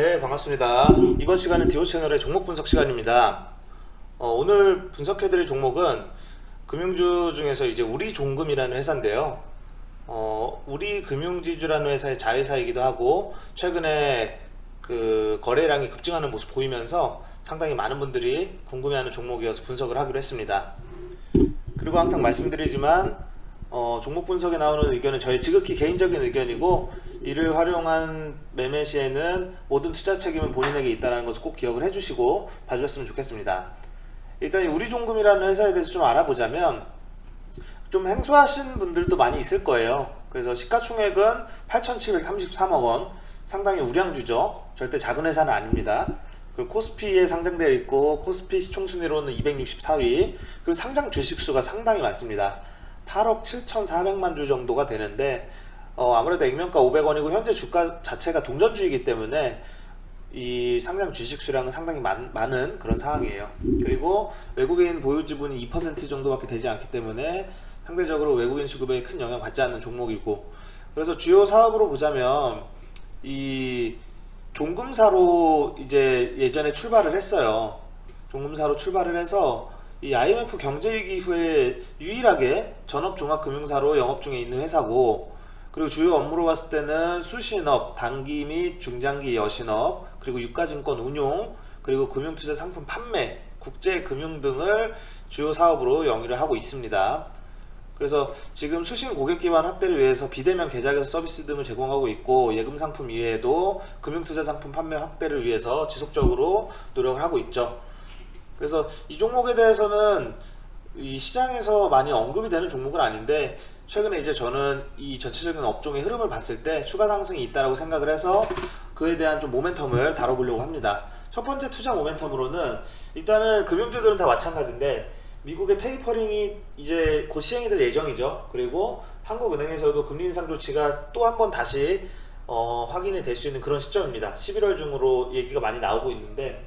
네, 반갑습니다. 이번 시간은 디오 채널의 종목 분석 시간입니다. 어, 오늘 분석해드릴 종목은 금융주 중에서 이제 우리종금이라는 회사인데요. 어, 우리금융지주라는 회사의 자회사이기도 하고 최근에 그 거래량이 급증하는 모습 보이면서 상당히 많은 분들이 궁금해하는 종목이어서 분석을 하기로 했습니다. 그리고 항상 말씀드리지만 어, 종목 분석에 나오는 의견은 저희 지극히 개인적인 의견이고 이를 활용한 매매 시에는 모든 투자 책임은 본인에게 있다는 것을 꼭 기억을 해주시고 봐주셨으면 좋겠습니다. 일단 이 우리종금이라는 회사에 대해서 좀 알아보자면 좀 행소하신 분들도 많이 있을 거예요. 그래서 시가총액은 8,733억 원, 상당히 우량주죠. 절대 작은 회사는 아닙니다. 그리고 코스피에 상장되어 있고 코스피 시총순위로는 264위, 그리고 상장 주식수가 상당히 많습니다. 8억 7,400만 주 정도가 되는데 어, 아무래도 액면가 500원이고 현재 주가 자체가 동전주이기 때문에 이 상장 주식 수량은 상당히 많, 많은 그런 상황이에요. 그리고 외국인 보유 지분이 2% 정도밖에 되지 않기 때문에 상대적으로 외국인 수급에 큰 영향 받지 않는 종목이고 그래서 주요 사업으로 보자면 이 종금사로 이제 예전에 출발을 했어요. 종금사로 출발을 해서 이 IMF 경제위기 이후에 유일하게 전업종합금융사로 영업 중에 있는 회사고 그리고 주요 업무로 봤을 때는 수신업, 단기 및 중장기 여신업, 그리고 유가증권 운용, 그리고 금융투자 상품 판매, 국제금융 등을 주요 사업으로 영위를 하고 있습니다. 그래서 지금 수신 고객 기반 확대를 위해서 비대면 계좌개설 서비스 등을 제공하고 있고 예금 상품 이외에도 금융투자 상품 판매 확대를 위해서 지속적으로 노력을 하고 있죠. 그래서 이 종목에 대해서는 이 시장에서 많이 언급이 되는 종목은 아닌데 최근에 이제 저는 이 전체적인 업종의 흐름을 봤을 때 추가 상승이 있다라고 생각을 해서 그에 대한 좀 모멘텀을 다뤄보려고 합니다. 첫 번째 투자 모멘텀으로는 일단은 금융주들은 다 마찬가지인데 미국의 테이퍼링이 이제 곧 시행이 될 예정이죠. 그리고 한국은행에서도 금리 인상 조치가 또 한 번 다시 어, 확인이 될 수 있는 그런 시점입니다. 11월 중으로 얘기가 많이 나오고 있는데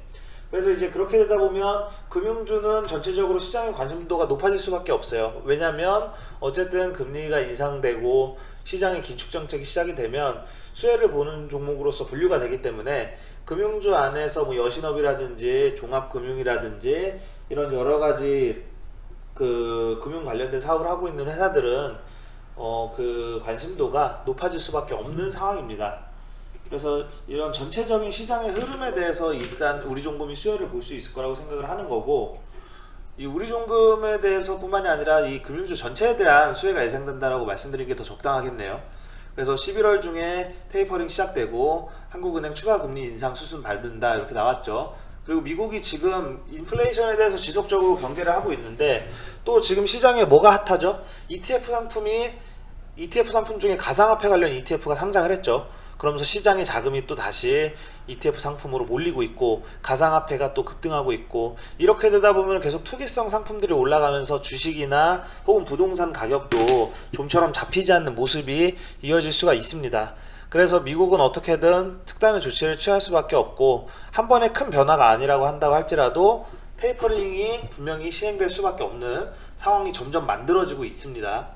그래서 이제 그렇게 되다 보면 금융주는 전체적으로 시장의 관심도가 높아질 수밖에 없어요. 왜냐하면 어쨌든 금리가 인상되고 시장의 긴축 정책이 시작이 되면 수혜를 보는 종목으로서 분류가 되기 때문에 금융주 안에서 뭐 여신업이라든지 종합금융이라든지 이런 여러 가지 그 금융 관련된 사업을 하고 있는 회사들은 어 그 관심도가 높아질 수밖에 없는 상황입니다. 그래서 이런 전체적인 시장의 흐름에 대해서 일단 우리 종금이 수혜를 볼 수 있을 거라고 생각을 하는 거고 이 우리 종금에 대해서뿐만이 아니라 이 금융주 전체에 대한 수혜가 예상된다라고 말씀드리는 게더 적당하겠네요. 그래서 11월 중에 테이퍼링 시작되고 한국은행 추가 금리 인상 수순 밟는다 이렇게 나왔죠. 그리고 미국이 지금 인플레이션에 대해서 지속적으로 경계를 하고 있는데 또 지금 시장에 뭐가 핫하죠? ETF 상품이 ETF 상품 중에 가상화폐 관련 ETF가 상장을 했죠. 그러면서 시장의 자금이 또 다시 ETF 상품으로 몰리고 있고 가상화폐가 또 급등하고 있고 이렇게 되다 보면 계속 투기성 상품들이 올라가면서 주식이나 혹은 부동산 가격도 좀처럼 잡히지 않는 모습이 이어질 수가 있습니다. 그래서 미국은 어떻게든 특단의 조치를 취할 수밖에 없고 한 번에 큰 변화가 아니라고 한다고 할지라도 테이퍼링이 분명히 시행될 수밖에 없는 상황이 점점 만들어지고 있습니다.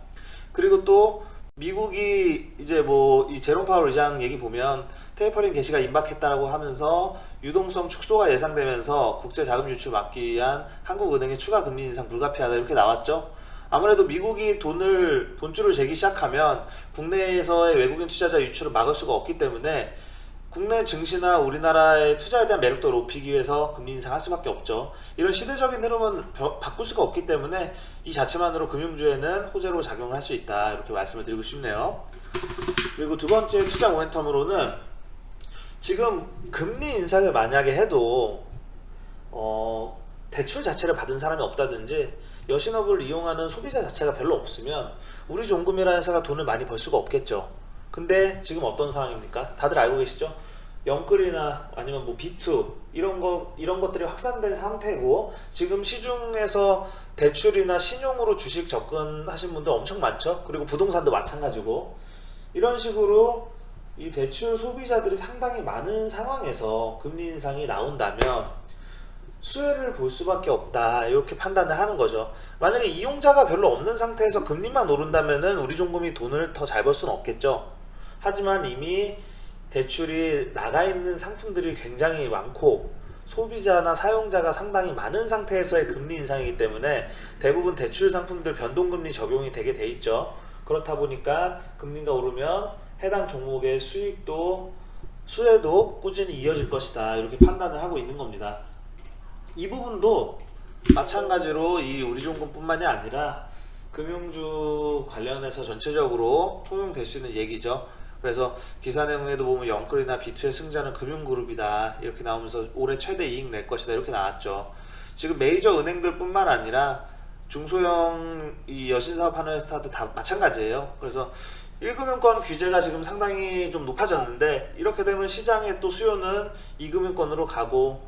그리고 또 미국이 이제 뭐 이 제롬 파월 의장 얘기 보면 테이퍼링 개시가 임박했다라고 하면서 유동성 축소가 예상되면서 국제 자금 유출 막기 위한 한국은행의 추가 금리 인상 불가피하다 이렇게 나왔죠. 아무래도 미국이 돈을 돈줄을 재기 시작하면 국내에서의 외국인 투자자 유출을 막을 수가 없기 때문에 국내 증시나 우리나라의 투자에 대한 매력도를 높이기 위해서 금리 인상할 수밖에 없죠. 이런 시대적인 흐름은 벼- 바꿀 수가 없기 때문에 이 자체만으로 금융주에는 호재로 작용을 할 수 있다 이렇게 말씀을 드리고 싶네요. 그리고 두 번째 투자 모멘텀으로는 지금 금리 인상을 만약에 해도 어, 대출 자체를 받은 사람이 없다든지 여신업을 이용하는 소비자 자체가 별로 없으면 우리 종금이라는 회사가 돈을 많이 벌 수가 없겠죠. 근데 지금 어떤 상황입니까? 다들 알고 계시죠? 영끌이나 아니면 뭐 B2 이런 거 이런 것들이 확산된 상태고 지금 시중에서 대출이나 신용으로 주식 접근하신 분들 엄청 많죠. 그리고 부동산도 마찬가지고 이런 식으로 이 대출 소비자들이 상당히 많은 상황에서 금리 인상이 나온다면 수혜를 볼 수밖에 없다 이렇게 판단을 하는 거죠. 만약에 이용자가 별로 없는 상태에서 금리만 오른다면은 우리 종금이 돈을 더 잘 벌 수는 없겠죠. 하지만 이미 대출이 나가 있는 상품들이 굉장히 많고 소비자나 사용자가 상당히 많은 상태에서의 금리 인상이기 때문에 대부분 대출 상품들 변동금리 적용이 되게 돼 있죠. 그렇다 보니까 금리가 오르면 해당 종목의 수익도 수혜도 꾸준히 이어질 것이다 이렇게 판단을 하고 있는 겁니다. 이 부분도 마찬가지로 이 우리종금뿐만이 아니라 금융주 관련해서 전체적으로 통용될 수 있는 얘기죠. 그래서 기사 내용에도 보면 영끌이나 비투의 승자는 금융그룹이다 이렇게 나오면서 올해 최대 이익 낼 것이다 이렇게 나왔죠. 지금 메이저 은행들뿐만 아니라 중소형 이 여신사업하는 회사도 다 마찬가지예요. 그래서 1금융권 규제가 지금 상당히 좀 높아졌는데 이렇게 되면 시장의 또 수요는 2금융권으로 가고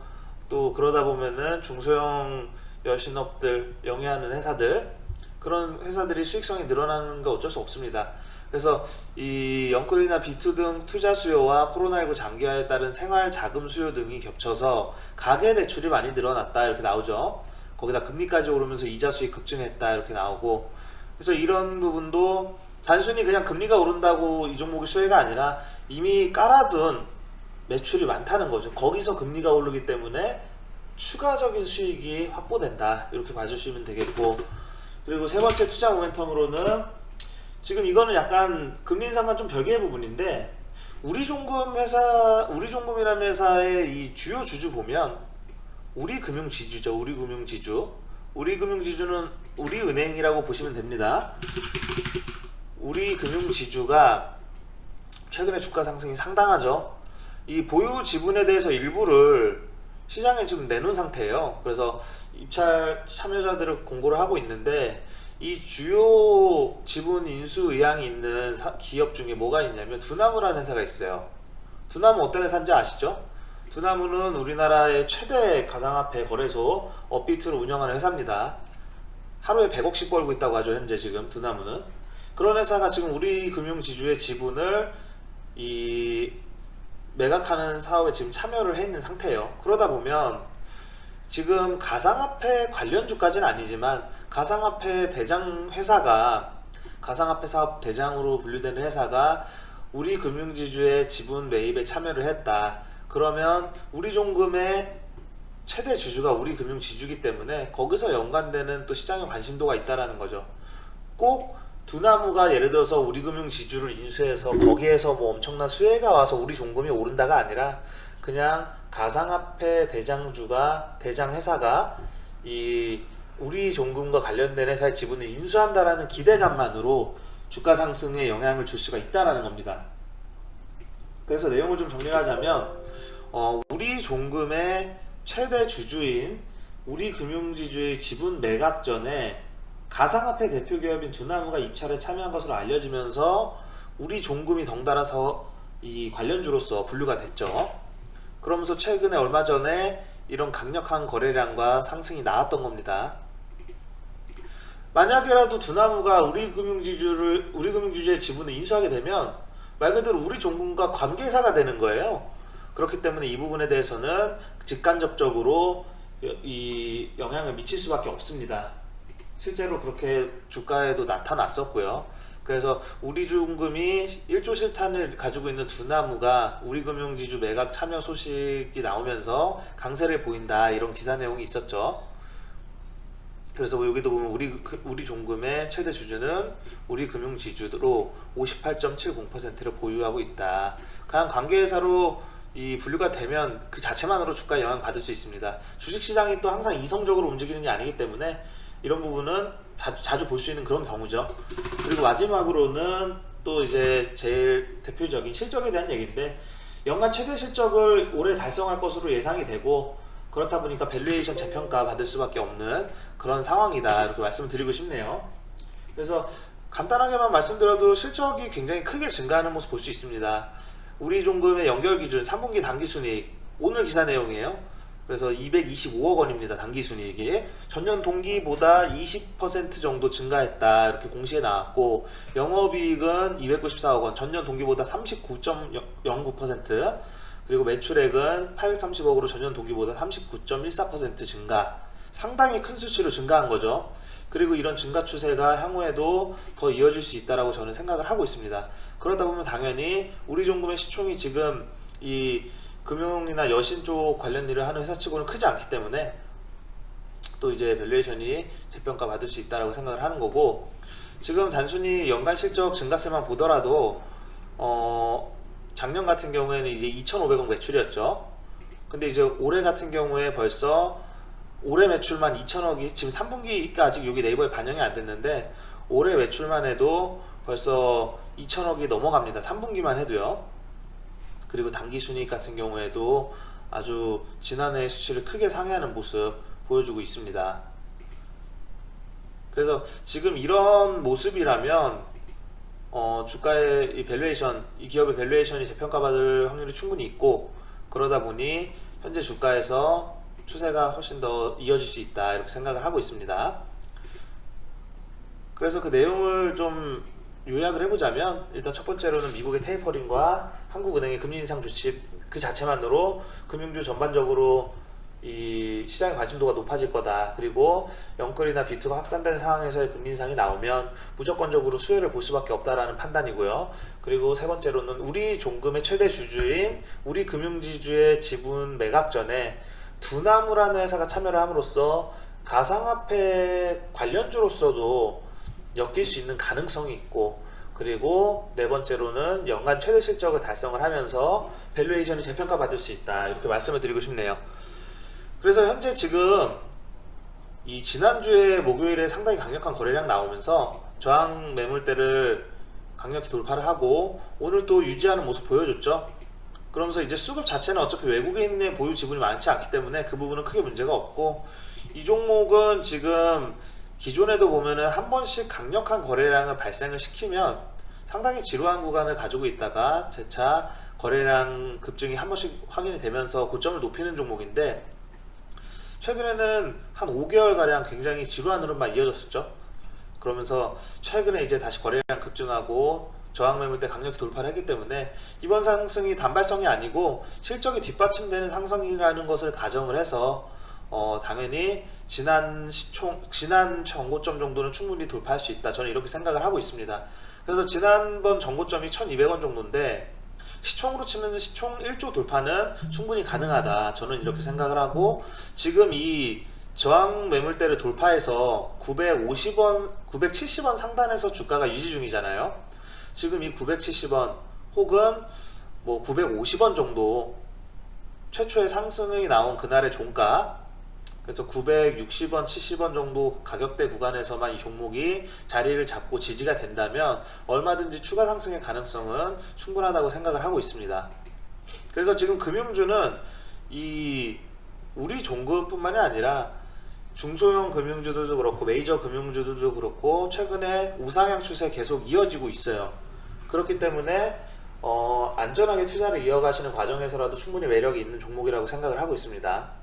또 그러다 보면은 중소형 여신업들 영위하는 회사들 그런 회사들이 수익성이 늘어나는 거 어쩔 수 없습니다. 그래서 이 영끌이나 비투 등 투자 수요와 코로나19 장기화에 따른 생활 자금 수요 등이 겹쳐서 가계 대출이 많이 늘어났다 이렇게 나오죠. 거기다 금리까지 오르면서 이자 수익 급증했다 이렇게 나오고 그래서 이런 부분도 단순히 그냥 금리가 오른다고 이 종목이 수혜가 아니라 이미 깔아둔 매출이 많다는 거죠. 거기서 금리가 오르기 때문에 추가적인 수익이 확보된다. 이렇게 봐주시면 되겠고. 그리고 세 번째 투자 모멘텀으로는 지금 이거는 약간 금리 인상과 좀 별개의 부분인데 우리 종금 회사, 우리 종금이라는 회사의 이 주요 주주 보면 우리 금융 지주죠. 우리 금융 지주. 우리 금융 지주는 우리 은행이라고 보시면 됩니다. 우리 금융 지주가 최근에 주가 상승이 상당하죠. 이 보유 지분에 대해서 일부를 시장에 지금 내놓은 상태예요. 그래서 입찰 참여자들을 공고를 하고 있는데 이 주요 지분 인수 의향이 있는 사- 기업 중에 뭐가 있냐면 두나무라는 회사가 있어요. 두나무 어떤 회사인지 아시죠? 두나무는 우리나라의 최대 가상화폐 거래소 업비트를 운영하는 회사입니다. 하루에 100억씩 벌고 있다고 하죠 현재 지금 두나무는 그런 회사가 지금 우리 금융지주의 지분을 이 매각하는 사업에 지금 참여를 해 있는 상태예요. 그러다 보면 지금 가상화폐 관련주까지는 아니지만 가상화폐 대장 회사가 가상화폐 사업 대장으로 분류되는 회사가 우리 금융지주의 지분 매입에 참여를 했다. 그러면 우리 종금의 최대 주주가 우리 금융지주기 때문에 거기서 연관되는 또 시장의 관심도가 있다라는 거죠. 꼭 두나무가 예를 들어서 우리 금융지주를 인수해서 거기에서 뭐 엄청난 수혜가 와서 우리 종금이 오른다가 아니라 그냥 가상화폐 대장주가 대장 회사가 이 우리 종금과 관련된 회사의 지분을 인수한다라는 기대감만으로 주가 상승에 영향을 줄 수가 있다라는 겁니다. 그래서 내용을 좀 정리하자면 어, 우리 종금의 최대 주주인 우리 금융지주의 지분 매각 전에 가상화폐 대표 기업인 두나무가 입찰에 참여한 것으로 알려지면서 우리 종금이 덩달아서 이 관련주로서 분류가 됐죠. 그러면서 최근에 얼마 전에 이런 강력한 거래량과 상승이 나왔던 겁니다. 만약에라도 두나무가 우리 금융지주를 우리 금융지주의 지분을 인수하게 되면 말 그대로 우리 종금과 관계사가 되는 거예요. 그렇기 때문에 이 부분에 대해서는 직간접적으로 이 영향을 미칠 수밖에 없습니다. 실제로 그렇게 주가에도 나타났었고요. 그래서 우리중금이 1조 실탄을 가지고 있는 두나무가 우리금융지주 매각 참여 소식이 나오면서 강세를 보인다 이런 기사 내용이 있었죠. 그래서 뭐 여기도 보면 우리 그- 우리 종금의 최대 주주는 우리 금융 지주로 58.70%를 보유하고 있다. 그냥 관계회사로 이 분류가 되면 그 자체만으로 주가에 영향 받을 수 있습니다. 주식시장이 또 항상 이성적으로 움직이는 게 아니기 때문에 이런 부분은 자주, 볼 수 있는 그런 경우죠. 그리고 마지막으로는 또 이제 제일 대표적인 실적에 대한 얘기인데 연간 최대 실적을 올해 달성할 것으로 예상이 되고 그렇다 보니까 밸류에이션 재평가 받을 수밖에 없는 그런 상황이다 이렇게 말씀을 드리고 싶네요. 그래서 간단하게만 말씀드려도 실적이 굉장히 크게 증가하는 모습 볼 수 있습니다. 우리 종금의 연결 기준 3분기 당기 순이익 오늘 기사 내용이에요. 그래서 225억 원입니다. 당기 순이익이 전년 동기보다 20% 정도 증가했다 이렇게 공시에 나왔고 영업이익은 294억 원 전년 동기보다 39.09% 그리고 매출액은 830억으로 전년 동기보다 39.14% 증가 상당히 큰 수치로 증가한 거죠. 그리고 이런 증가 추세가 향후에도 더 이어질 수 있다라고 저는 생각을 하고 있습니다. 그러다 보면 당연히 우리 종금의 시총이 지금 이 금융이나 여신 쪽 관련 일을 하는 회사 치고는 크지 않기 때문에 또 이제 밸류에이션이 재평가 받을 수 있다라고 생각을 하는 거고 지금 단순히 연간 실적 증가세만 보더라도 어 작년 같은 경우에는 이제 2,500억 매출이었죠. 근데 이제 올해 같은 경우에 벌써 올해 매출만 2천억이 지금 3분기가 아직 여기 네이버에 반영이 안 됐는데 올해 매출만 해도 벌써 2천억이 넘어갑니다. 3분기만 해도요. 그리고 당기 순이익 같은 경우에도 아주 지난해 수치를 크게 상회하는 모습 보여주고 있습니다. 그래서 지금 이런 모습이라면 어, 주가의 이 밸류에이션, 이 기업의 밸류에이션이 재평가받을 확률이 충분히 있고 그러다 보니 현재 주가에서 추세가 훨씬 더 이어질 수 있다 이렇게 생각을 하고 있습니다. 그래서 그 내용을 좀 요약을 해보자면 일단 첫 번째로는 미국의 테이퍼링과 한국은행의 금리 인상 조치 그 자체만으로 금융주 전반적으로 이 시장의 관심도가 높아질 거다. 그리고 영끌이나 비트가 확산된 상황에서의 금리 인상이 나오면 무조건적으로 수혜를 볼 수밖에 없다라는 판단이고요. 그리고 세 번째로는 우리 종금의 최대 주주인 우리 금융지주의 지분 매각 전에 두나무라는 회사가 참여를 함으로써 가상화폐 관련주로서도 엮일 수 있는 가능성이 있고 그리고 네 번째로는 연간 최대 실적을 달성을 하면서 밸류에이션이 재평가 받을 수 있다 이렇게 말씀을 드리고 싶네요. 그래서 현재 지금 이 지난주에 목요일에 상당히 강력한 거래량 나오면서 저항 매물대를 강력히 돌파를 하고 오늘 또 유지하는 모습 보여줬죠. 그러면서 이제 수급 자체는 어차피 외국인의 보유 지분이 많지 않기 때문에 그 부분은 크게 문제가 없고 이 종목은 지금 기존에도 보면은 한 번씩 강력한 거래량을 발생을 시키면 상당히 지루한 구간을 가지고 있다가 재차 거래량 급증이 한 번씩 확인이 되면서 고점을 높이는 종목인데 최근에는 한 5개월 가량 굉장히 지루한 흐름만 이어졌었죠. 그러면서 최근에 이제 다시 거래량 급증하고 저항 매물대 강력히 돌파를 했기 때문에 이번 상승이 단발성이 아니고 실적이 뒷받침되는 상승이라는 것을 가정을 해서 어, 당연히 지난 시총 지난 정고점 정도는 충분히 돌파할 수 있다. 저는 이렇게 생각을 하고 있습니다. 그래서 지난번 정고점이 1,200원 정도인데 시총으로 치면 시총 1조 돌파는 충분히 가능하다. 저는 이렇게 생각을 하고 지금 이 저항 매물대를 돌파해서 950원, 970원 상단에서 주가가 유지 중이잖아요. 지금 이 970원 혹은 뭐 950원 정도 최초의 상승이 나온 그날의 종가 그래서 960원, 70원 정도 가격대 구간에서만 이 종목이 자리를 잡고 지지가 된다면 얼마든지 추가 상승의 가능성은 충분하다고 생각을 하고 있습니다. 그래서 지금 금융주는 이 우리 종금뿐만이 아니라 중소형 금융주들도 그렇고 메이저 금융주들도 그렇고 최근에 우상향 추세 계속 이어지고 있어요. 그렇기 때문에 어, 안전하게 투자를 이어가시는 과정에서라도 충분히 매력이 있는 종목이라고 생각을 하고 있습니다.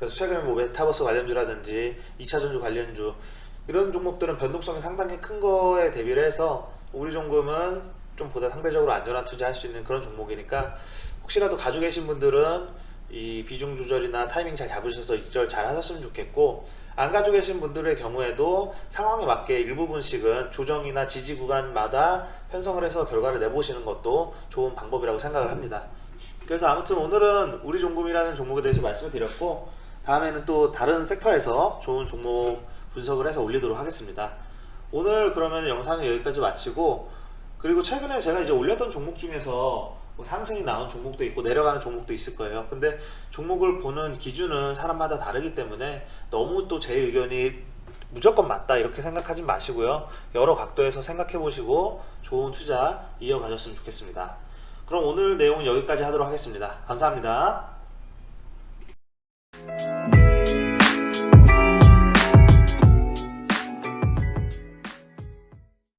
그래서 최근에 뭐 메타버스 관련주라든지 2차 전주 관련주 이런 종목들은 변동성이 상당히 큰 거에 대비를 해서 우리 종금은 좀 보다 상대적으로 안전한 투자할 수 있는 그런 종목이니까 혹시라도 가지고 계신 분들은 이 비중 조절이나 타이밍 잘 잡으셔서 입절 잘 하셨으면 좋겠고 안 가지고 계신 분들의 경우에도 상황에 맞게 일부분씩은 조정이나 지지 구간마다 편성을 해서 결과를 내보시는 것도 좋은 방법이라고 생각을 합니다. 그래서 아무튼 오늘은 우리 종금이라는 종목에 대해서 말씀을 드렸고 다음에는 또 다른 섹터에서 좋은 종목 분석을 해서 올리도록 하겠습니다. 오늘 그러면 영상은 여기까지 마치고 그리고 최근에 제가 이제 올렸던 종목 중에서 뭐 상승이 나온 종목도 있고 내려가는 종목도 있을 거예요. 근데 종목을 보는 기준은 사람마다 다르기 때문에 너무 또 제 의견이 무조건 맞다 이렇게 생각하지 마시고요. 여러 각도에서 생각해 보시고 좋은 투자 이어가셨으면 좋겠습니다. 그럼 오늘 내용은 여기까지 하도록 하겠습니다. 감사합니다.